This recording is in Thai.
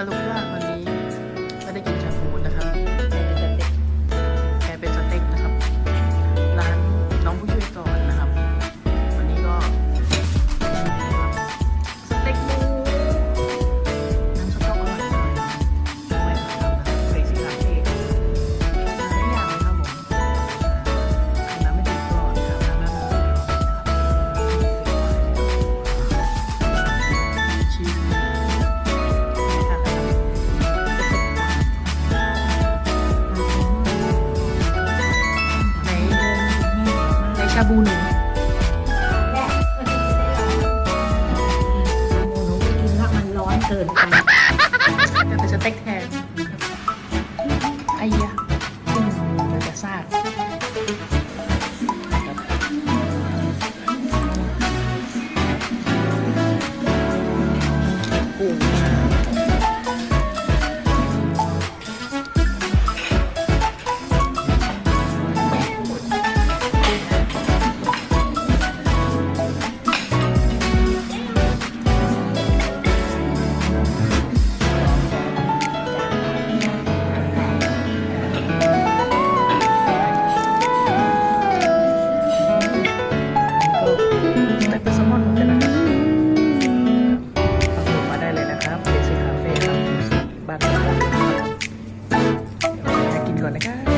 สรุปว่าวันนี้าบูหนูชาบูหนูไปกินแล้วมันร้อนเกินไปจะไปสเต็กแทนไอ้ยา Okay.